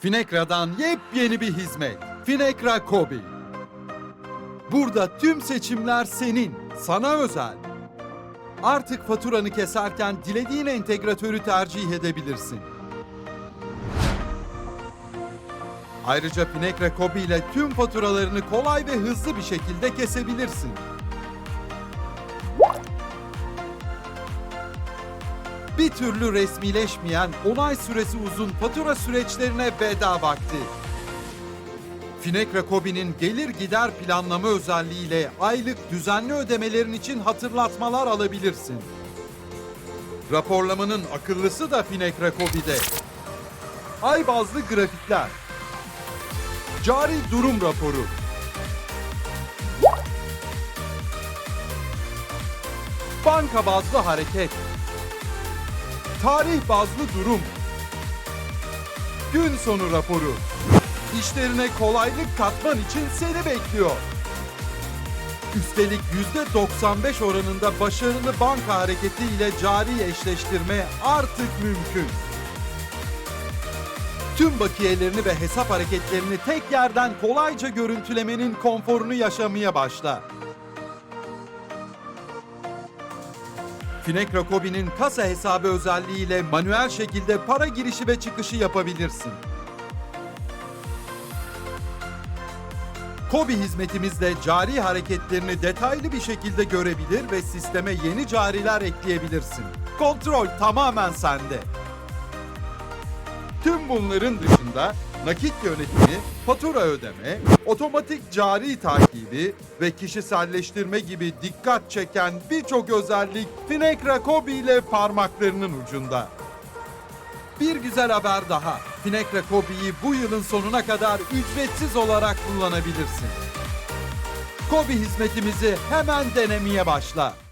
Finekra'dan yepyeni bir hizmet. Finekra Kobi. Burada tüm seçimler senin, sana özel. Artık faturanı keserken dilediğin entegratörü tercih edebilirsin. Ayrıca Finekra Kobi ile tüm faturalarını kolay ve hızlı bir şekilde kesebilirsin. Bir türlü resmileşmeyen, onay süresi uzun fatura süreçlerine veda vakti. Finekra Kobi'nin gelir gider planlama özelliğiyle aylık düzenli ödemelerin için hatırlatmalar alabilirsin. Raporlamanın akıllısı da Finekra Kobi'de. Ay bazlı grafikler. Cari durum raporu. Banka bazlı hareket. Tarih bazlı durum. Gün sonu raporu. İşlerine kolaylık katman için seni bekliyor. Üstelik %95 oranında başarılı banka hareketi ile cari eşleştirme artık mümkün. Tüm bakiyelerini ve hesap hareketlerini tek yerden kolayca görüntülemenin konforunu yaşamaya başla. Finekra Kobi'nin kasa hesabı özelliğiyle manuel şekilde para girişi ve çıkışı yapabilirsin. Kobi hizmetimizde cari hareketlerini detaylı bir şekilde görebilir ve sisteme yeni cariler ekleyebilirsin. Kontrol tamamen sende. Tüm bunların dışında nakit yönetimi, fatura ödeme, otomatik cari takibi ve kişiselleştirme gibi dikkat çeken birçok özellik Finekra Kobi ile parmaklarının ucunda. Bir güzel haber daha. Finekra Kobi'yi bu yılın sonuna kadar ücretsiz olarak kullanabilirsin. Kobi hizmetimizi hemen denemeye başla.